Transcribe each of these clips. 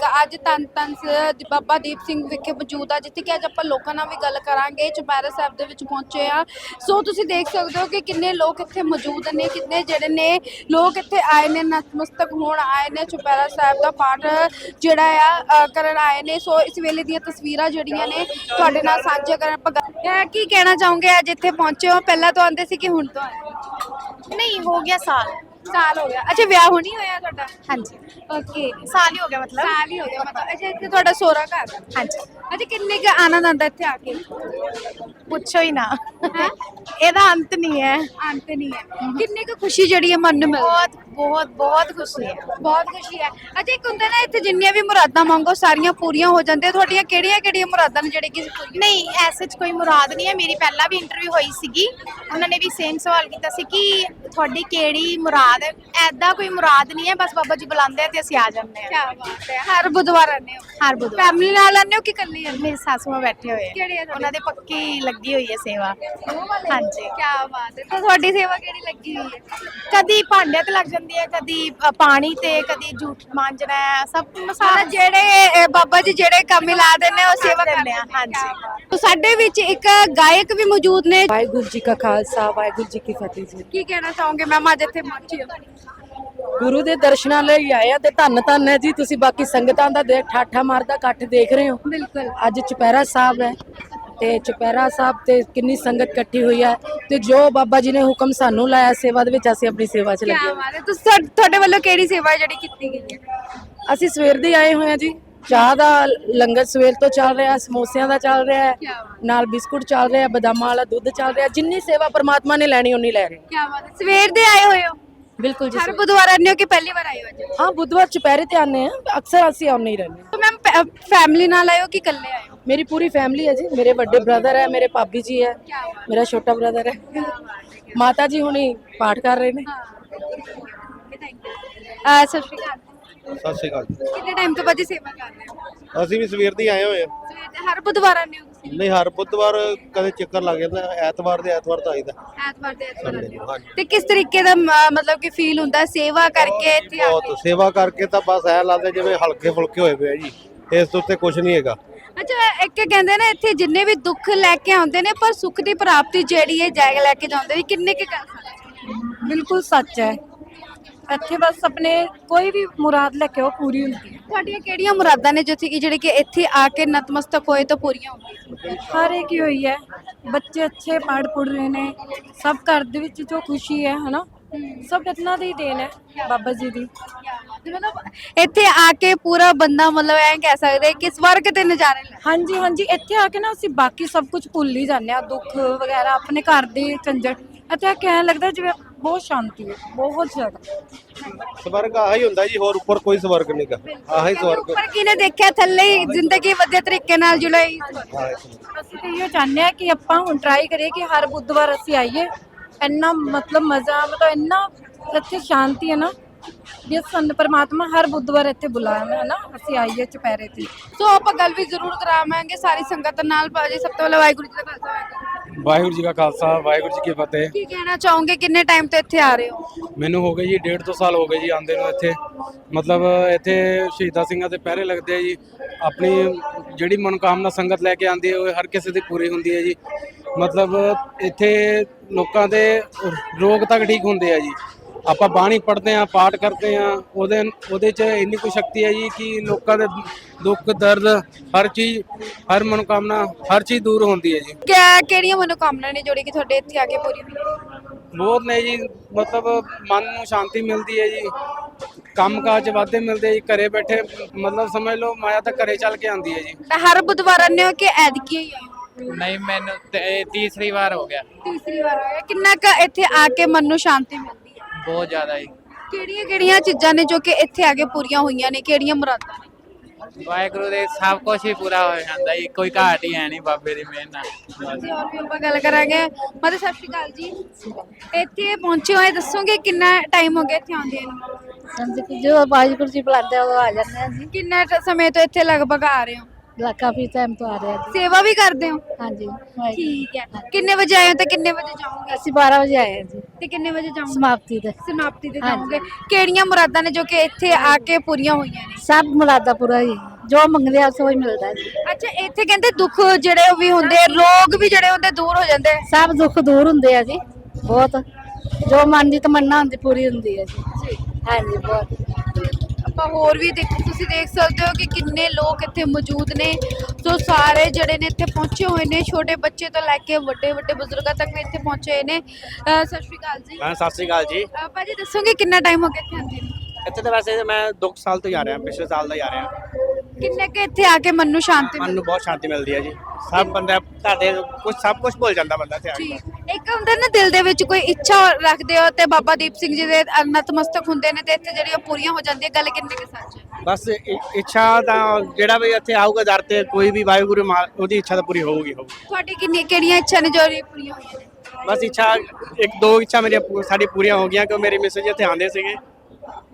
ਤਰੀਕ ਅੱਜ ਤਨ ਤਨ ਸ- ਬਾਬਾ ਦੀਪ ਸਿੰਘ ਵਿਖੇ ਮੌਜੂਦ ਆ ਜਿੱਥੇ ਕਿ ਅੱਜ ਆਪਾਂ ਲੋਕਾਂ ਨਾਲ ਵੀ ਗੱਲ ਕਰਾਂਗੇ ਚੁਪਹਿਰਾ ਸਾਹਿਬ ਦੇ ਵਿੱਚ ਪਹੁੰਚੇ ਆ। ਸੋ ਤੁਸੀਂ ਦੇਖ ਸਕਦੇ ਹੋ ਕਿ ਕਿੰਨੇ ਲੋਕ ਇੱਥੇ ਮੌਜੂਦ ਨੇ ਕਿੰਨੇ ਜਿਹੜੇ ਨੇ ਲੋਕ ਇੱਥੇ ਆਏ ਨੇ ਨਤਮਸਤਕ ਹੋਣ ਆਏ ਨੇ ਚੁਪਹਿਰਾ ਸਾਹਿਬ ਦਾ ਪਾਠ ਜਿਹੜਾ ਆ ਅ, ਕਰਨ ਆਏ ਨੇ। ਸੋ ਇਸ ਵੇਲੇ ਦੀਆਂ ਤਸਵੀਰਾਂ ਜਿਹੜੀਆਂ ਨੇ ਤੁਹਾਡੇ ਨਾਲ ਸਾਂਝਾ ਕਰਨ ਆਪਾਂ ਗੱਲ- ਅ, ਕੀ ਕਹਿਣਾ ਚਾਹੋਗੇ ਅੱਜ ਇੱਥੇ ਪਹੁੰਚੇ ਹੋ। ਪਹਿਲਾਂ ਤੋਂ ਆਉਂਦੇ ਸੀ ਕਿ ਹੁਣ ਤੋਂ? ਆਏ ਨਹੀਂ ਹੋ ਗਿਆ ਸਾਲ। ਸਾਲ ਹੋ ਗਿਆ। ਅੱਛਾ ਵਿਆਹ ਹੁਣੀ ਹੋਇਆ ਤੁਹਾਡਾ? ਹਾਂਜੀ। ਓਕੇ ਸਾਲ ਹੀ ਹੋ ਗਿਆ ਮਤਲਬ। ਸਾਲ ਹੀ ਹੋ ਗਿਆ ਮਤਲਬ। ਅੱਛਾ ਇੱਥੇ ਤੁਹਾਡਾ ਸੋਹਰਾ ਘਰ। ਹਾਂਜੀ। ਅੱਛਾ ਕਿੰਨੇ ਕੁ ਆਨੰਦ ਆਉਂਦਾ ਇੱਥੇ ਆ ਕੇ? ਪੁੱਛੋ ਹੀ ਨਾ। ਇਹਦਾ ਅੰਤ ਨਹੀਂ ਹੈ। ਅੰਤ ਨਹੀਂ ਹੈ। ਕਿੰਨੀ ਕੁ ਖੁਸ਼ੀ ਜਿਹੜੀ ਹੈ ਮਨ ਨੂੰ ਮਿਲਦੀ ਬਹੁਤ ਬਹੁਤ ਬਹੁਤ ਖੁਸ਼ੀ ਹੈ। ਬਹੁਤ ਖੁਸ਼ੀ ਹੈ। ਅੱਛਾ ਇੱਕ ਹੁੰਦਾ ਨਾ ਇੱਥੇ ਜਿੰਨੀਆਂ ਵੀ ਮੁਰਾਦਾਂ ਮੰਗੋ ਸਾਰੀਆਂ ਪੂਰੀਆਂ ਹੋ ਜਾਂਦੀਆਂ। ਤੁਹਾਡੀਆਂ ਕਿਹੜੀਆਂ ਕਿਹੜੀਆਂ ਮੁਰਾਦਾਂ ਨੇ ਜਿਹੜੇ ਕਿ ਨਹੀਂ ਐਸੇ ਚ ਕੋਈ ਮੁਰਾਦ ਨਹੀਂ ਹੈ। ਮੇਰੀ ਪਹਿਲਾਂ ਵੀ ਇੰਟਰਵਿਊ ਹੋਈ ਸੀਗੀ। ਉਹਨਾਂ ਨੇ ਵੀ ਸੇਮ ਸਵਾਲ ਕੀਤਾ ਸੀ ਕਿ ਤੁਹਾਡੀ ਕਿਹੜੀ ਮੁਰਾਦ ਹੈ? ਐਦਾਂ ਕੋਈ ਮੁਰਾਦ ਨਹੀਂ ਹੈ। ਬਸ ਬਾਬਾ ਜੀ ਬੁਲਾਉਂਦੇ ਆ ਤੇ ਅਸੀਂ ਆ ਜਾਂਦੇ ਕੀ ਹਾਂ ਬਾਤ ਹੈ। ਹਰ ਬੁੱਧਵਾਰ ਆਉਂਦੇ ਹੋ? ਹਰ ਬੁੱਧਵਾਰ। ਫੈਮਿਲੀ ਨਾਲ ਆਉਂਦੇ ਹੋ ਕਿ ਇਕੱਲੇ ਮੇਰੇ ਸਾਸੂ ਮਾਂ ਬੈਠੇ ਹੋਏ ਕਿਹੜੇ ਆ ਆ ਤੁਹਾਡੇ? ਉਹਨਾਂ ਦੇ ਪੱਕੀ ਲੱਗੀ ਹੋਈ ਹੈ ਸੇਵਾ। ਹਾਂਜੀ। ਕੀ ਬਾਤ ਹੈ। ਤਾਂ ਤੁਹਾਡੀ ਸੇਵਾ ਕਿਹੜੀ ਲੱਗੀ ਹੋਈ ਹੈ? ਕਦੀ ਭਾਂਡਿਆਂ ਤੇ ਲੱਗ ਜਾਂਦੀ ਹੈ ਕਦੀ ਅ, ਪਾਣੀ ਤੇ ਕਦੀ ਜੂਠ ਮਾਂਜਣਾ ਹੈ, ਸਭ ਮਸਾਲਾ ਜਿਹੜੇ ਬਾਬਾ ਜੀ ਜਿਹੜੇ ਕੰਮ ਹੀ ਲਾ ਦਿੰਦੇ ਉਹ ਸੇਵਾ ਕਰ ਕਰਦੇ ਆ, ਆ। ਹਾਂਜੀ। ਤੋ ਸਾਡੇ ਵਿੱਚ ਇੱਕ ਗਾਇਕ ਵੀ ਮੌਜੂਦ ਨੇ। ਵਾਹਿਗੁਰੂ ਜੀ ਕਾ ਖਾਲਸਾ ਵਾਹਿਗੁਰੂ ਜੀ ਕੀ ਫਤਿਹ ਜੀ। ਕੀ ਕਹਿਣਾ ਚਾਹੋਗੇ? ਮੈਮ ਅੱਜ ਇੱਥੇ ਪਹੁੰਚੀ ਹੋ। ਗੁਰੂ ਦੇ ਦਰਸ਼ਨਾਂ ਲਈ ਆਏ ਆ ਤੇ ਧੰਨ ਧੰਨ ਹੈ ਜੀ। ਤੁਸੀਂ ਬਾਕੀ ਸੰਗਤਾਂ ਦਾ ਦੇਖ ਠਾਠਾ ਮਾਰਦਾ ਇਕੱਠ ਦੇਖ ਰਹੇ ਹੋ। ਬਿਲਕੁਲ। ਅੱਜ ਚੁਪਹਿਰਾ ਸਾਹਿਬ ਹੈ। ਤੇ ਚੁਪਹਿਰਾ ਸਾਹਿਬ ਤੇ ਕਿੰਨੀ ਸੰਗਤ ਇਕੱਠੀ ਹੋਈ ਹੈ ਤੇ ਜੋ ਬਾਬਾ ਜੀ ਨੇ ਹੁਕਮ ਸਾਨੂੰ ਲਾਇਆ ਸੇਵਾ ਦੇ ਵਿੱਚ ਅਸੀਂ ਆਪਣੀ ਸੇਵਾ 'ਚ ਲੱਗੇ ਬਾਤ ਹੈ। ਤੁਸੀਂ ਤੁਹਾ- ਤੁਹਾਡੇ ਵੱਲੋਂ ਕਿਹੜੀ ਸੇਵਾ ਹੈ ਜਿਹੜੀ ਕੀਤੀ ਗਈ ਹੈ? ਅਸੀਂ ਸਵੇਰ ਦੇ ਆਏ ਹੋਏ ਆ ਜੀ। ਚਾਹ ਦਾ ਲੰਗਰ ਸਵੇਰ ਤੋਂ ਚੱਲ ਰਿਹਾ ਸਮੋਸਿਆਂ ਦਾ ਚੱਲ ਰਿਹਾ ਹੈ ਕਿਆ ਬਾਤ ਨਾਲ ਬਿਸਕੁਟ ਚੱਲ ਰਿਹਾ ਬਦਾਮਾਂ ਵਾਲਾ ਦੁੱਧ ਚੱਲ ਰਿਹਾ ਜਿੰਨੀ ਸੇਵਾ ਪ੍ਰਮਾਤਮਾ ਨੇ ਲੈਣੀ ਉਨੀ ਲੈ ਰਹੇ ਕੀ ਬਾਤ ਹੈ। ਸਵੇਰ ਦੇ ਆਏ ਹੋਏ ਹੋ? ਬਿਲਕੁਲ ਜੀ ਹਰ ਬੁੱਧਵਾਰ ਆਉਂਦੇ ਹੋ ਕਿ ਪਹਿਲੀ ਵਾਰ ਆਏ ਹੋ ਅੱਜ? ਹਾਂ ਬੁੱਧਵਾਰ ਚੁਪਹਿਰੇ ਤੇ ਆਨੇ ਆ ਅਕਸਰ ਅਸੀਂ ਆਉਂਦੇ ਹੀ ਰਹਿੰਦੇ ਹਾਂ। ਤਾਂ ਮੈਮ ਫੈਮਿਲੀ ਨਾਲ ਆਏ ਹੋ ਕਿ ਇਕੱਲੇ ਆਏ ਹੋ? ਮੇਰੀ ਪੂਰੀ ਫੈਮਿਲੀ ਹੈ ਜੀ ਮੇਰੇ ਵੱਡੇ ਬ੍ਰਦਰ ਹੈ ਮੇਰੇ ਭਾਬੀ ਜੀ ਹੈ ਮੇਰਾ ਛੋਟਾ ਬ੍ਰਦਰ ਹੈ ਮਾਤਾ ਜੀ ਹੁਣੀ ਪਾਠ ਕਰ ਰਹੇ ਨੇ ਆ ਸਤਿ ਸ਼੍ਰੀ ਅਕਾਲ ਸਤਿ ਸ਼੍ਰੀ ਅਕਾਲ ਜੀ। ਕਿੰਨੇ ਟਾਈਮ ਤੋਂ ਬਾਅਦ ਸੇਵਾ ਕਰ ਰਹੇ ਹੋ ਅਸੀਂ ਵੀ ਸਵੇਰ ਦੀ ਆਏ ਹੋਏ ਆ। ਸਵੇਰ ਦੇ ਹਰ ਬੁੱਧਵਾਰ ਆਉਂਦੇ ਹੋ ਤੁਸੀਂ? ਨਹੀਂ ਹਰ ਬੁੱਧਵਾਰ ਕਦੇ ਚੱਕਰ ਲੱਗ ਜਾਂਦਾ। ਐਤਵਾਰ ਦੇ ਐਤਵਾਰ ਤਾਂ ਆਈਦਾ। ਐਤਵਾਰ ਦੇ ਐਤਵਾਰ ਆਉਂਦੇ ਹੋ। ਹਾਂਜੀ। ਤੇ ਕਿਸ ਤਰੀਕੇ ਦਾ ਮ- ਮਤਲਬ ਕਿ ਫੀਲ ਹੁੰਦਾ? ਸੇਵਾ ਕਰਕੇ ਇੱਥੇ ਆ ਕੇ? ਬਹੁਤ। ਸੇਵਾ ਕਰਕੇ ਤਾਂ ਬਸ ਐ ਲੱਗਦਾ ਜਿਵੇਂ ਹਲਕੇ ਫੁਲਕੇ ਹੋਏ ਪਏ ਆ ਜੀ। ਇਸ ਤੋਂ ਉੱਤੇ ਕੁਝ ਨਹੀਂ ਹੈਗਾ। ਅੱਛਾ ਇੱਕ ਕਹਿੰਦੇ ਨੇ ਇੱਥੇ ਜਿੰਨੇ ਵੀ ਦੁੱਖ ਲੈ ਕੇ ਆਉਂਦੇ ਨੇ ਪਰ ਸੁੱਖ ਦੀ ਪ੍ਰਾਪਤੀ ਜਿਹੜੀ ਹੈ ਜਾਇਗ ਲੈ ਕੇ ਜਾਂਦੇ ਨੇ ਕਿੰਨੇ ਕੁ ਗੱਲ ਬਿਲਕੁਲ ਸੱਚ ਹੈ। ਇੱਥੇ ਬਸ ਆਪਣੇ ਕੋਈ ਵੀ ਮੁਰਾਦ ਲੈ ਕੇ ਉਹ ਪੂਰੀ ਹੁੰਦੀ ਹੈ। ਤੁਹਾਡੀਆਂ ਕਿਹੜੀਆਂ ਮੁਰਾਦਾਂ ਨੇ ਜਿੱਥੇ ਕਿ ਜਿਹੜੇ ਕਿ ਇੱਥੇ ਆ ਕੇ ਨਤਮਸਤਕ ਹੋਏ ਤਾਂ ਪੂਰੀਆਂ ਹੁੰਦੀਆਂ? ਹਰ ਇੱਕ ਹੀ ਹੋਈ ਹੈ। ਬੱਚੇ ਅੱਛੇ ਪੜ੍ਹ ਪੁੜ ਰਹੇ ਨੇ। ਸਭ ਘਰ ਦੇ ਵਿੱਚ ਜੋ ਖੁਸ਼ੀ ਹੈ ਹਨਾ? ਸਭ ਇਤਨਾ ਦੀ ਦੇਣ ਹੈ ਬਾਬਾ ਜੀ ਦੀ। ਤੇ ਮਤਲਬ ਇੱਥੇ ਆ ਕੇ ਪੂਰਾ ਬੰਦਾ ਮਤਲਬ ਐਂ ਕਹਿ ਸਕਦੇ ਕਿ ਸਵਰਗ ਦੇ ਨਜ਼ਾਰੇ ਲੈ। ਹਾਂਜੀ ਹਾਂਜੀ ਇੱਥੇ ਆ ਕੇ ਨਾ ਅਸੀਂ ਬਾਕੀ ਸਭ ਕੁਝ ਭੁੱਲ ਹੀ ਜਾਂਦੇ ਆ ਦੁੱਖ ਵਗੈਰਾ ਆਪਣੇ ਘਰ ਦੇ ਝੰਜਟ। ਇੱਥੇ ਆ ਕੇ ਐਂ ਲੱਗਦਾ ਜਿਵੇਂ ਬਹੁਤ ਸ਼ਾਂਤੀ ਹੈ ਬਹੁਤ ਜ਼ਿਆਦਾ। ਸਵਰਗ ਆਹੀ ਹੁੰਦਾ ਜੀ ਹੋਰ ਉੱਪਰ ਕੋਈ ਸਵਰਗ ਨਹੀਂਗਾ ਆਹੀ ਸਵਰਗ। ਉੱਪਰ ਕਿਨੇ ਦੇਖਿਆ? ਥੱਲੇ ਹੀ ਜ਼ਿੰਦਗੀ ਵਧੀਆ ਤਰੀਕੇ ਨਾਲ ਆਹੀ ਸਵਰਗ। ਅਸੀਂ ਤਾਂ ਇਹ ਚਾਹੁੰਦੇ ਆ ਕਿ ਆਪਾਂ ਹੁਣ ਟਰਾਈ ਕਰੀਏ ਕਿ ਹਰ ਬੁੱਧਵਾਰ ਅਸੀਂ ਆਈਏ। ਇੰਨਾ ਮਤਲਬ ਮਜ਼ਾ ਮਤਲਬ ਇੰਨਾ ਇੱਥੇ ਸ਼ਾਂਤੀ ਹੈ ਨਾ ਵੀ ਸਾਨੂੰ ਪਰਮਾਤਮਾ ਹਰ ਬੁੱਧਵਾਰ ਇੱਥੇ ਬੁਲਾਇਆ ਹੈ ਨਾ? ਅਸੀਂ ਆਈਏ ਚੁਪਹਿਰੇ ਤੇ। ਸੋ ਆਪਾਂ ਗੱਲ ਵੀ ਜ਼ਰੂਰ ਕਰਾਵਾਂਗੇ ਸਾਰੀ ਸੰਗਤ ਨਾਲ ਭਾਜੀ ਸਭ ਤੋਂ ਪਹਿਲਾਂ ਵਾਹਿਗੁਰੂ ਜੀ ਦਾ ਖਾਲਸਾ ਵਾਹਿਗੁਰੂ ਵਾਹਿਗੁਰੂ ਜੀ ਕਾ ਖਾਲਸਾ ਵਾਹਿਗੁਰੂ ਜੀ ਕੀ ਫਤਿਹ। ਕੀ ਕਹਿਣਾ ਚਾਹੋਗੇ? ਕਿੰਨੇ ਟਾਈਮ ਤੋਂ ਇੱਥੇ ਆ ਰਹੇ ਹੋ? ਮੈਨੂੰ ਹੋ ਗਏ ਜੀ ਡੇਢ ਤੋਂ ਸਾਲ ਹੋ ਗਏ ਜੀ ਆਂਦੇ ਨੂੰ ਇੱਥੇ। ਮਤਲਬ ਇੱਥੇ ਸ਼ਹੀਦਾਂ ਸਿੰਘਾਂ ਦੇ ਪਹਿਰੇ ਲੱਗਦੇ ਆ ਜੀ। ਆਪਣੀ ਜਿਹੜੀ ਮਨੋਕਾਮਨਾ ਸੰਗਤ ਲੈ ਕੇ ਆਂਦੀ ਹੈ ਉਹ ਹਰ ਕਿਸੇ ਦੀ ਪੂਰੀ ਹੁੰਦੀ ਹੈ ਜੀ। ਮਤਲਬ ਇੱਥੇ ਲੋਕਾਂ ਦੇ ਰੋਗ ਤੱਕ ਠੀਕ ਹੁੰਦੇ ਆ ਜੀ। ਆਪਾਂ ਬਾਣੀ ਪੜ੍ਹਦੇ ਆ ਪਾਠ ਕਰਦੇ ਆ ਉਹਦੇ ਉਹਦੇ 'ਚ ਇੰਨੀ ਕੁ ਸ਼ਕਤੀ ਹੈ ਜੀ ਕਿ ਲੋਕਾਂ ਦੇ ਦੁੱਖ ਦਰਦ ਹਰ ਚੀਜ਼ ਹਰ ਮਨੋਕਾਮਨਾ ਹਰ ਚੀਜ਼ ਦੂਰ ਹੁੰਦੀ ਹੈ ਜੀ। ਕਿਆ ਕਿਹੜੀਆਂ ਮਨੋਕਾਮਨਾ ਨੇ ਜਿਹੜੀ ਕਿ ਤੁਹਾਡੇ ਇੱਥੇ ਆ ਕੇ ਪੂਰੀ ਹੋਈ? ਬਹੁਤ ਨੇ ਜੀ ਮਤਲਬ ਮਨ ਨੂੰ ਸ਼ਾਂਤੀ ਮਿਲਦੀ ਹੈ ਜੀ। ਕੰਮਕਾਜ 'ਚ ਵਾਧੇ ਮਿਲਦੇ ਆ ਜੀ ਘਰੇ ਬੈਠੇ ਮਤਲਬ ਸਮਝ ਲਓ ਮਾਇਆ ਤਾਂ ਘਰੇ ਚੱਲ ਕੇ ਆਉਂਦੀ ਹੈ ਜੀ। ਤਾਂ ਹਰ ਬੁੱਧਵਾਰ ਆਉਂਦੇ ਹੋ ਕਿ ਐਤਕੀ ਹੀ ਆਏ ਹੋ? ਨਹੀਂ ਮੈਨੂੰ ਤੇ ਇਹ ਤੀਸਰੀ ਵਾਰ ਹੋ ਗਿਆ। ਤੀਸਰੀ ਵਾਰ ਆਏ ਕਿੰਨਾ ਕੁ ਇੱਥੇ ਆ ਕੇ ਮਨ ਨੂੰ ਸ਼ਾਂਤੀ ਮਿਲਦੀ ਹੈ? ਬਹੁਤ ਜ਼ਿਆਦਾ ਜੀ। ਕਿਹੜੀਆਂ ਕਿਹੜੀਆਂ ਚੀਜ਼ਾਂ ਨੇ ਜੋ ਕਿ ਇੱਥੇ ਆ ਕੇ ਪੂਰੀਆਂ ਹੋਈਆਂ ਨੇ? ਕਿਹੜੀਆਂ ਮੁਰਾਦਾਂ ਨੇ? ਵਾਹਿਗੁਰੂ ਦੇ ਸਭ ਕੁਝ ਹੀ ਪੂਰਾ ਹੋ ਜਾਂਦਾ ਜੀ। ਕੋਈ ਘਾਟ ਹੀ ਹੈ ਨਹੀਂ ਬਾਬੇ ਦੀ ਮਿਹਰ ਨਾਲ। ਅਸੀਂ ਹੋਰ ਵੀ ਆਪਾਂ ਗੱਲ ਕਰਾਂਗੇ। ਮਤਲਬ ਸਤਿ ਸ਼੍ਰੀ ਅਕਾਲ ਜੀ। ਇੱਥੇ ਪਹੁੰਚੇ ਹੋਏ ਦੱਸੋਗੇ ਕਿੰਨਾ ਟਾਈਮ ਹੋ ਗਿਆ ਇੱਥੇ ਆਉਂਦੇ ਨੂੰ? ਸੰਜੇ ਜੋ ਵਾਹਿਗੁਰੂ ਜੀ ਬੁਲਾਉਂਦੇ ਉਹ ਆ ਜਾਂਦੇ ਆ ਜੀ। ਕਿੰਨਾ ਸਮੇਂ ਤੋਂ ਇੱਥੇ ਲਗਭਗ ਆ ਰਹੇ ਹੋ? ਲਾ- ਕਾਫੀ ਟਾਈਮ ਤੋਂ ਆ ਰਹੇ ਹਾਂ ਸੇਵਾ ਵੀ ਕਰਦੇ ਹੋ? ਹਾਂਜੀ। ਠੀਕ ਹੈ। ਕਿੰਨੇ ਵਜੇ ਆਏ ਹੋ ਤੇ ਕਿੰਨੇ ਵਜੇ ਜਾਓਗੇ? ਅਸੀਂ 12 ਵਜੇ ਆਏ ਹਾਂ ਜੀ। ਤੇ ਕਿੰਨੇ ਵਜੇ ਜਾਓਗੇ? ਸਮਾਪਤੀ ਤੇ ਸਮਾਪਤੀ ਤੇ ਹਾਂਜੀ। ਜਾਓਗੇ। ਕਿਹੜੀਆਂ ਮੁਰਾਦਾਂ ਨੇ ਜੋ ਕਿ ਇੱਥੇ ਆ ਕੇ ਪੂਰੀਆਂ ਹੋਈਆਂ ਨੇ? ਸਭ ਮੁਰਾਦਾ ਪੂਰਾ ਹੀ। ਜੋ ਮੰਗਦੇ ਆ ਸੋ ਹੀ ਮਿਲਦਾ ਜੀ। ਅੱਛਾ ਇੱਥੇ ਕਹਿੰਦੇ ਦੁੱਖ ਜਿਹੜੇ ਉਹ ਵੀ ਹੁੰਦੇ ਆ, ਰੋਗ ਵੀ ਜਿਹੜੇ ਹੁੰਦੇ ਦੂਰ ਹੋ ਜਾਂਦੇ ਆ। ਸਭ ਦੁੱਖ ਦੂਰ ਹੁੰਦੇ ਆ ਜੀ ਬਹੁਤ। ਜੋ ਮਨ ਦੀ ਤਮੰਨਾ ਹੁੰਦੀ ਪੂਰੀ ਹੁੰਦੀ ਹੈ ਜੀ। ਹਾਂਜੀ ਬਹੁਤ। ਆਪਾਂ ਹੋਰ ਵੀ ਦੇਖ ਤੁਸੀਂ ਦੇਖ ਸਕਦੇ ਹੋ ਕਿ ਕਿੰਨੇ ਲੋਕ ਇੱਥੇ ਮੌਜੂਦ ਨੇ। ਸੋ ਸਾਰੇ ਜਿਹੜੇ ਨੇ ਇੱਥੇ ਪਹੁੰਚੇ ਹੋਏ ਨੇ ਛੋਟੇ ਬੱਚੇ ਤੋਂ ਲੈ ਕੇ ਵੱਡੇ ਵੱਡੇ ਬਜ਼ੁਰਗਾਂ ਤੱਕ ਵੀ ਇੱਥੇ ਪਹੁੰਚੇ ਹੋਏ ਨੇ। ਅਹ ਸਤਿ ਸ਼੍ਰੀ ਅਕਾਲ ਜੀ। ਮੈਂ ਸਤਿ ਸ੍ਰੀ ਅਕਾਲ ਜੀ। ਅਹ ਭਾਜੀ ਦੱਸੋਗੇ ਕਿੰਨਾ ਟਾਈਮ ਹੋ ਗਿਆ ਇੱਥੇ ਆਉਂਦੇ ਨੂੰ? ਇੱਥੇ ਤਾਂ ਵੈਸੇ ਮੈਂ 2 ਸਾਲ ਤੋਂ ਹੀ ਆ ਰਿਹਾ ਪਿਛਲੇ ਸਾਲ ਦਾ ਹੀ ਆ ਰਿਹਾ। ਕਿੰਨੇ ਕਿ ਇੱਥੇ ਆ ਕੇ ਮਨ ਨੂੰ ਸ਼ਾਂਤੀ ਮਨ ਨੂੰ ਬਹੁਤ ਸ਼ਾਂਤੀ ਮਿਲਦੀ ਹੈ ਜੀ। ਸਭ ਬੰਦਾ ਤੁਹਾਡੇ ਕੁਝ ਸਭ ਕੁਝ ਭੁੱਲ ਜਾਂਦਾ ਬੰਦਾ ਇੱਥੇ ਆ ਕੇ। ਇੱਕ ਹੁੰਦਾ ਨਾ ਦਿਲ ਦੇ ਵਿੱਚ ਕੋਈ ਇੱਛਾ ਰੱਖਦੇ ਹੋ ਤੇ ਬਾਬਾ ਦੀਪ ਸਿੰਘ ਜੀ ਦੇ ਨਤਮਸਤਕ ਹੁੰਦੇ ਨੇ ਤੇ ਇੱਥੇ ਜਿਹੜੀਆਂ ਪੂਰੀਆਂ ਹੋ ਜਾਂਦੀਆਂ ਗੱਲ ਕਿੰਨੇ ਕਿ ਸੱਚ ਹੈ? ਬਸ ਇ- ਇੱਛਾ ਤਾਂ ਜਿਹੜਾ ਵੀ ਇੱਥੇ ਆਊਗਾ ਦਰ ਤੇ ਕੋਈ ਵੀ ਵਾਹਿਗੁਰੂ ਮਾ- ਉਹਦੀ ਇੱਛਾ ਤਾਂ ਪੂਰੀ ਹੋਊਗੀ ਹੋਊਗੀ। ਤੁਹਾਡੀ ਕਿੰਨੀ ਕਿਹੜੀਆਂ ਇੱਛਾ ਨੇ ਜੋ ਪੂਰੀਆਂ ਹੋਈਆਂ ਨੇ? ਬਸ ਇੱਛਾ ਇੱਕ ਦੋ ਇੱਛਾ ਮੇਰੀਆਂ ਪੂ- ਸਾਡੀ ਪੂਰੀਆਂ ਹੋ ਗਈਆਂ ਕਿ ਮੇਰੇ ਮਿਸਰ ਜੀ ਇੱਥੇ ਆਉਂਦੇ ਸੀਗੇ।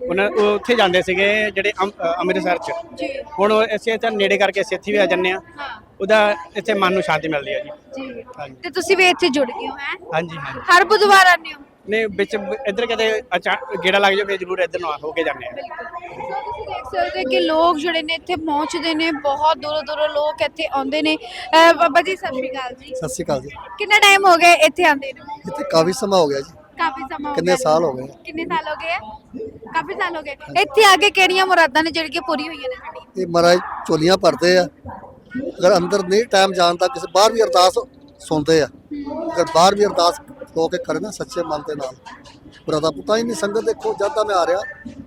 ਉਹਨਾਂ ਉਹ ਉੱਥੇ ਜਾਂਦੇ ਸੀਗੇ ਜਿਹੜੇ ਅੰਮ- ਅ, ਅੰਮ੍ਰਿਤਸਰ ਚ। ਜੀ। ਹੁਣ ਉਹ ਅਸੀਂ ਇੱਥੇ ਨੇੜੇ ਕਰਕੇ ਅਸੀਂ ਇੱਥੇ ਵੀ ਆ ਜੰਨੇ ਆ ਹਾਂ। ਉਹਦਾ ਇੱਥੇ ਮਨ ਨੂੰ ਸ਼ਾਂਤੀ ਮਿਲਦੀ ਹੈ ਜੀ। ਜੀ। ਹਾਂਜੀ। ਤੇ ਤੁਸੀਂ ਵੀ ਇੱਥੇ ਜੁੜ ਗਏ ਹੋ ਹੈ? ਹਾਂਜੀ ਹਾਂਜੀ। ਹਰ ਬੁੱਧਵਾਰ ਆਉਂਦੇ ਹੋ? ਨੇ ਵਿੱਚ ਇੱਧਰ ਕਿਤੇ ਅਚਾ ਗੇੜਾ ਲੱਗ ਜਾਵੇ ਜ਼ਰੂਰ ਇੱਧਰ ਨੂੰ ਆ- ਹੋ ਕੇ ਜਾਂਦੇ ਆ ਬਿਲਕੁਲ। ਸੋ ਤੁਸੀਂ ਦੇਖ ਸਕਦੇ ਹੋ ਕਿ ਲੋਕ ਜਿਹੜੇ ਨੇ ਇੱਥੇ ਪਹੁੰਚਦੇ ਨੇ ਬਹੁਤ ਦੂਰੋਂ ਦੂਰੋਂ ਲੋਕ ਇੱਥੇ ਆਉਂਦੇ ਨੇ। ਅਹ ਬਾਬਾ ਜੀ ਸਤਿ ਸ਼੍ਰੀ ਅਕਾਲ ਜੀ। ਸਤਿ ਸ਼੍ਰੀ ਅਕਾਲ ਜੀ। ਕਿੰਨਾ ਟਾਈਮ ਹੋ ਗਿਆ ਇੱਥੇ ਆਉਂਦੇ ਨੂੰ? ਇੱਥੇ ਕਾਫੀ ਸਮਾਂ ਹੋ ਗਿਆ ਜੀ। ਕਾਫੀ ਸਮਾਂ ਹੋ ਕਿੰਨੇ ਗਿਆ ਸਾਲ ਹੋ ਗਏ? ਕਿੰਨੇ ਸਾਲ ਹੋ ਗਏ ਆ? ਕਾਫੀ ਸਾਲ ਹੋ ਗਏ। ਇੱਥੇ ਆ ਕੇ ਕਿਹੜੀਆਂ ਮੁਰਾਦਾਂ ਨੇ ਜਿਹੜੀਆਂ ਪੂਰੀ ਹੋਈਆਂ ਨੇ ਸਾਡੀ ਇਹ ਮਹਾਰਾਜ ਚੋਲੀਆਂ ਭਰਦੇ ਆ। ਅਗਰ ਅੰਦਰ ਨਹੀਂ ਟਾਈਮ ਜਾਣ ਤਾਂ ਕਿਸੇ ਬਾਹਰ ਵੀ ਅਰਦਾਸ ਸੁਣਦੇ ਆ। ਅਗਰ ਬਾਹਰ ਵੀ ਅਰਦਾਸ ਹੋ ਕੇ ਕਰੇ ਨਾ ਸੱਚੇ ਮਨ ਦੇ ਨਾਲ। ਬਰਾਦਾ ਪਤਾ ਨਹੀਂ ਸੰਗਤ ਦੇਖੋ ਜਦ ਦਾ ਮੈਂ ਆ ਰਿਹਾ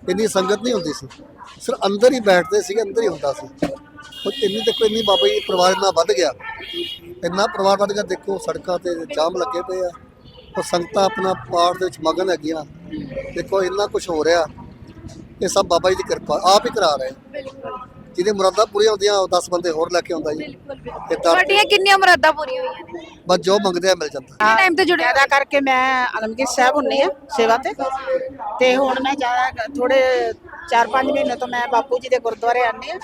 ਇੰਨੀ ਸੰਗਤ ਨਹੀਂ ਹੁੰਦੀ ਸੀ। ਸਿਰ ਅੰਦਰ ਹੀ ਬੈਠਦੇ ਸੀਗੇ ਅੰਦਰ ਹੀ ਹੁੰਦਾ ਸੀ। ਉਹ ਇੰਨੀ ਦੇਖੋ ਇੰਨੀ ਬਾਬਾ ਜੀ ਪਰਿਵਾਰ ਇੰਨਾ ਵੱਧ ਗਿਆ। ਇੰਨਾ ਪਰਿਵਾਰ ਵੱਧ ਗਿਆ ਦੇਖੋ ਸੜਕਾਂ ਤੇ ਜਾਮ ਲੱਗੇ ਪਏ ਆ। ਉਹ ਸੰਗਤਾਂ ਆਪਣਾ ਪਾਠ ਦੇ ਵਿੱਚ ਮਗਨ ਹੈਗੀਆਂ। ਦੇਖੋ ਇੰਨਾ ਕੁਝ ਹੋ ਰਿਹਾ। ਇਹ ਸਭ ਬਾਬਾ ਜੀ ਦੀ ਕਿਰਪਾ ਆਪ ਹੀ ਕਰਾ ਰਹੇ ਜਿਹਦੇ ਮੁਰਾਦਾਂ ਪੂਰੀਆਂ ਹੁੰਦੀਆਂ ਉਹ 10 ਬੰਦੇ ਹੋਰ ਲੈ ਕੇ ਆਉਂਦਾ ਜੀ। ਤੁਹਾਡੀਆਂ ਕਿੰਨੀਆਂ ਮੁਰਾਦਾਂ ਪੂਰੀਆਂ ਹੋਈਆਂ ਨੇ? ਬਸ ਜੋ ਮੰਗਦੇ ਆ ਮਿਲ ਜਾਂਦਾ। ਕਿੰਨੇ ਟਾਈਮ ਤੇ ਜੁੜੇ ਜ਼ਿਆਦਾ ਕਰਕੇ ਮੈਂ ਆਲਮਗੀਰ ਸਾਹਿਬ ਹੁੰਨੀ ਆ ਸੇਵਾ ਤੇ। ਤੇ ਹੁਣ ਮੈਂ ਜ਼ਿਆਦਾ ਥੋੜੇ 4-5 ਮਹੀਨੇ ਤੋਂ ਮੈਂ ਬਾਪੂ ਜੀ ਦੇ ਗੁਰਦੁਆਰੇ ਆਨੀ ਆ।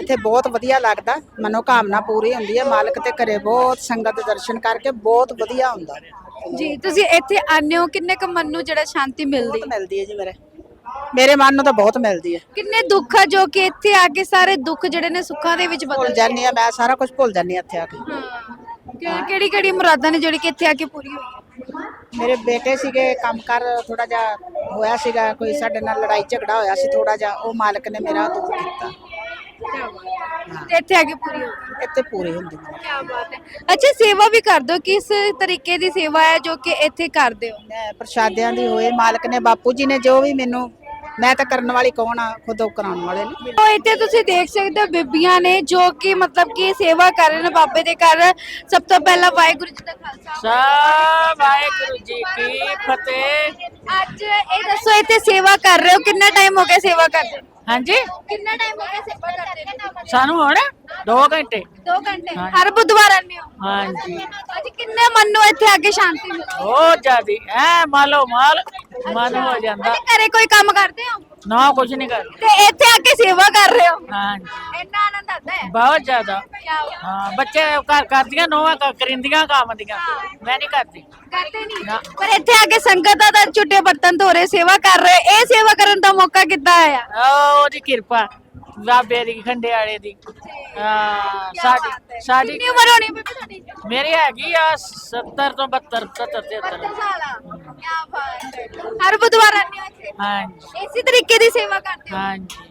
ਇੱਥੇ ਬਹੁਤ ਵਧੀਆ ਲੱਗਦਾ। ਮਨੋ ਕਾਮਨਾ ਪੂਰੀ ਹੁੰਦੀ ਹੈ ਮਾਲਕ ਤੇ ਘਰੇ ਬਹੁਤ ਸੰਗਤ ਦੇ ਦਰਸ਼ਨ ਕਰਕੇ ਬਹੁਤ ਵਧੀਆ ਹੁੰਦਾ। ਜੀ ਤੁਸੀਂ ਇੱਥੇ ਆਨੇ ਹੋ ਕਿੰਨੇ ਕੁ ਮਨ ਨੂੰ ਜਿਹੜਾ ਸ਼ਾਂਤੀ ਮਿਲਦੀ ਬਹੁਤ ਮਿਲਦੀ ਹੈ ਜੀ ਮੇਰੇ। ਮੇਰੇ ਮਨ ਨੂੰ ਤਾਂ ਬਹੁਤ ਮਿਲਦੀ ਹੈ। ਕਿੰਨੇ ਦੁੱਖ ਆ ਜੋ ਕਿ ਇੱਥੇ ਆ ਕੇ ਸਾਰੇ ਦੁੱਖ ਜਿਹੜੇ ਨੇ ਸੁੱਖਾਂ ਦੇ ਵਿੱਚ ਭੁੱਲ ਬਦਲ ਜਾਂਦੀ ਆ ਮੈਂ ਸਾਰਾ ਕੁਝ ਭੁੱਲ ਜਾਂਦੀ ਹਾਂ ਇੱਥੇ ਆ ਕੇ। ਹਾਂ। ਕਿਹੜੀ ਕਿਹੜੀ ਮੁਰਾਦਾਂ ਨੇ ਜਿਹੜੀ ਕਿ ਇੱਥੇ ਆ ਕੇ ਪੂਰੀ ਹੋਈ ਮੇਰੇ ਬੇਟੇ ਸੀਗੇ ਕੰਮਕਾਰ ਥੋੜਾ ਜਿਹਾ ਹੋਇਆ ਸੀਗਾ ਕੋਈ ਸਾਡੇ ਨਾਲ ਲੜਾਈ ਝਗੜਾ ਹੋਇਆ ਸੀ ਥੋੜਾ ਜਿਹਾ ਉਹ ਮਾਲਕ ਨੇ ਮੇਰਾ ਦੂਰ ਕੀਤਾ। ਤੇ ਇੱਥੇ ਆ ਕੇ ਪੂਰੀ ਹੋ ਗਈ। ਇੱਥੇ ਪੂਰੀ ਹੁੰਦੀ ਹੈ ਕੀ ਬਾਤ ਹੈ। ਅੱਛਾ ਸੇਵਾ ਵੀ ਕਰਦੇ ਹੋ ਕਿਸ ਤਰੀਕੇ ਦੀ ਸੇਵਾ ਹੈ ਜੋ ਕਿ ਇੱਥੇ ਕਰਦੇ ਹੋ? ਮੈਂ ਪ੍ਰਸ਼ਾਦਿਆਂ ਦੀ ਹੋਏ ਮਾਲਕ ਨੇ ਬਾਪੂ ਜੀ ਨੇ ਜੋ ਵੀ ਮੈਨੂੰ ਮੈਂ ਤਾਂ ਕਰਨ ਵਾਲੀ ਕੌਣ ਆ ਖੁਦ ਉਹ ਕਰਾਉਣ ਵਾਲੇ ਨੇ। ਉਹ ਇੱਥੇ ਤੁਸੀਂ ਦੇਖ ਸਕਦੇ ਹੋ ਬੀਬੀਆਂ ਨੇ ਜੋ ਕਿ ਮਤਲਬ ਕਿ ਸੇਵਾ ਕਰ ਰਹੇ ਨੇ ਬਾਬੇ ਦੇ ਘਰ। ਸਭ ਤੋਂ ਪਹਿਲਾਂ ਵਾਹਿਗੁਰੂ ਜੀ ਦਾ ਖਾਲਸਾ। ਸਾ ਵਾਹਿਗੁਰੂ ਜੀ ਕੀ ਫਤਿਹ। ਅੱਜ ਇਹ ਦੱਸੋ ਇੱਥੇ ਸੇਵਾ ਕਰ ਰਹੇ ਹੋ? ਕਿੰਨਾ ਟਾਈਮ ਹੋ ਗਿਆ ਸੇਵਾ ਕਰਦੇ ਨੂੰ? ਹਾਂਜੀ? ਕਿੰਨਾ ਟਾਈਮ ਹੋ ਗਿਆ ਸੇਵਾ ਕਰਦੇ ਨੂੰ? ਸਾਨੂੰ ਹੁਣ 2 ਘੰਟੇ। ਦੋ ਘੰਟੇ। ਹਰ ਬੁੱਧਵਾਰ ਆਉਂਦੇ ਹੋ? ਹਾਂਜੀ। ਅੱਜ ਕਿੰਨੇ ਮਨ ਨੂੰ ਇੱਥੇ ਆ ਕੇ ਸ਼ਾਂਤੀ ਮਿਲਦੀ ਬਹੁਤ ਜ਼ਿਆਦੀ। ਐ ਮਾਲੋ ਮਾਲ ਮਨ ਹੋ ਜਾਂਦਾ। ਘਰੇ ਕੋਈ ਕੰਮ ਕਰਦੇ ਹੋ? ਨਾ ਕੁਝ ਨਹੀਂ ਕਰ ਤੇ ਇੱਥੇ ਆ ਕੇ ਸੇਵਾ ਕਰ ਰਹੇ ਹੋ? ਹਾਂਜੀ। ਇੰਨਾ ਆਨੰਦ ਆਉਂਦਾ ਹੈ? ਬਹੁਤ ਜ਼ਿਆਦਾ। ਹਾਂ ਬੱਚੇ ਘਰ ਕਰਦੀਆਂ ਨੋਆ ਕਰਿੰਦੀਆਂ ਕੰਮ ਦੀਆਂ। ਮੈਂ ਨਹੀਂ ਕਰਦੀ। ਕਰਦੇ ਨਹੀਂ। ਪਰ ਇੱਥੇ ਆ ਕੇ ਸੰਗਤਾਂ ਦਾ ਝੁੱਟੇ ਬਰਤਨ ਧੋ ਰਹੇ ਸੇਵਾ ਕਰ ਰਹੇ ਇਹ ਸੇਵਾ ਕਰਨ ਦਾ ਮੌਕਾ ਕਿੱਦਾਂ ਆਇਆ? ਉਹ ਉਹਦੀ ਕਿਰਪਾ। ਬਾਬੇ ਦੀ ਖੰਡੇ ਵਾਲੇ ਦੀ। ਹਾਂ ਸਾਡੀ ਸਾਡੀ ਕਿੰਨੀ ਉਮਰ ਹੋਣੀ ਬੇਬੇ ਤੁਹਾਡੀ? ਮੇਰੀ ਹੈਗੀ ਆ 70 ਤੋਂ 72 77 73 72 ਸਾਲ ਆ। ਕੀ ਬਾਤ ਹੈ। ਹਰ ਬੁੱਧਵਾਰ ਆਉਂਦੇ ਹੋ ਇੱਥੇ। ਹਾਂਜੀ। ਇਸੇ ਤਰੀਕੇ ਦੀ ਸੇਵਾ ਕਰਦੇ ਹੋ। ਹਾਂਜੀ।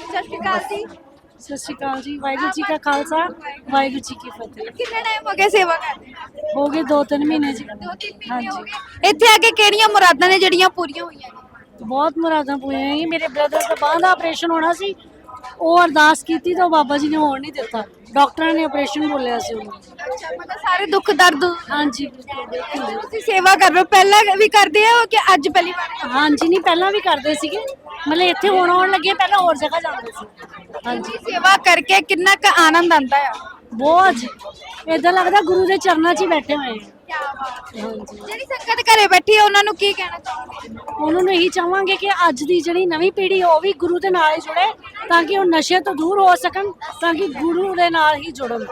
ਸਤਿ ਸ਼੍ਰੀ ਅਕਾਲ ਜੀ। ਸਤਿ ਸ਼੍ਰੀ ਅਕਾਲ ਜੀ। ਵਾਹਿਗੁਰੂ ਜੀ ਕਾ ਖਾਲਸਾ। ਵਾਹਿਗੁਰੂ ਜੀ ਕੀ ਫਤਿਹ। ਕਿੰਨਾ ਟਾਈਮ ਹੋ ਗਿਆ ਸੇਵਾ ਕਰਦੇ ਹੋ ਗਏ 2-3 ਮਹੀਨੇ ਜੀ। ਦੋ ਤਿੰਨ ਮਹੀਨੇ ਹੋ ਗਏ। ਇੱਥੇ ਆ ਕੇ ਕਿਹੜੀਆਂ ਮੁਰਾਦਾਂ ਨੇ ਜਿਹੜੀਆਂ ਪੂਰੀਆਂ ਹੋਈਆਂ ਨੇ? ਬਹੁਤ ਮੁਰਾਦਾਂ ਪੂਰੀਆਂ ਹੋਈਆਂ। ਮੇਰੇ ਬ੍ਰਦਰ ਦਾ ਬਾਂਹ ਦਾ ਆਪਰੇਸ਼ਨ ਹੋਣਾ ਸੀ। ਉਹ ਅਰਦਾਸ ਕੀਤੀ ਤਾਂ ਬਾਬਾ ਜੀ ਨੇ ਹੋਣ ਨਹੀਂ ਦਿੱਤਾ। ਡਾਕਟਰਾਂ ਨੇ ਆਪਰੇਸ਼ਨ ਬੋਲਿਆ ਸੀ ਉਹਨੂੰ। ਅੱਛਾ ਮਤਲਬ ਸਾਰੇ ਦੁੱਖ ਦਰਦ? ਹਾਂਜੀ। ਤੁਸੀਂ ਸੇਵਾ ਕਰ ਰਹੇ ਹੋ? ਪਹਿਲਾਂ ਵੀ ਕਰਦੇ ਹੋ ਕਿ ਅੱਜ ਪਹਿਲੀ ਵਾਰ? ਹਾਂਜੀ ਨਹੀਂ ਪਹਿਲਾਂ ਵੀ ਕਰਦੇ ਸੀਗੇ। ਮਤਲਬ ਇੱਥੇ ਹੁਣ ਆਉਣ ਲੱਗੇ ਪਹਿਲਾਂ ਹੋਰ ਜਗ੍ਹਾ ਜਾਂਦੇ ਸੀ। ਹਾਂਜੀ। ਸੇਵਾ ਕਰਕੇ ਕਿੰਨਾ ਕੁ ਆਨੰਦ ਆਉਂਦਾ ਆ? ਬਹੁਤ ਇਦਾਂ ਲੱਗਦਾ ਗੁਰੂ ਦੇ ਚਰਨਾਂ 'ਚ ਹੀ ਬੈਠੇ ਹੋਏ ਹਾਂ ਕੀ ਜਿਹੜੀ ਸੰਗਤ ਘਰੇ ਬੈਠੀ ਹੈ, ਉਹਨਾਂ ਨੂੰ ਕੀ ਕਹਿਣਾ ਚਾਹੋਗੇ? ਉਹਨਾਂ ਨੂੰ ਇਹੀ ਚਾਹਾਂਗੇ ਕਿ ਅੱਜ ਦੀ ਜਿਹੜੀ ਨਵੀਂ ਪੀੜ੍ਹੀ ਉਹ ਵੀ ਗੁਰੂ ਦੇ ਨਾਲ ਹੀ ਜੁੜੇ, ਤਾਂ ਕਿ ਉਹ ਨਸ਼ੇ ਤੋਂ ਦੂਰ ਹੋ ਸਕਣ, ਤਾਂ ਕਿ ਗੁਰੂ ਦੇ ਨਾਲ ਹੀ ਜੁੜਨ।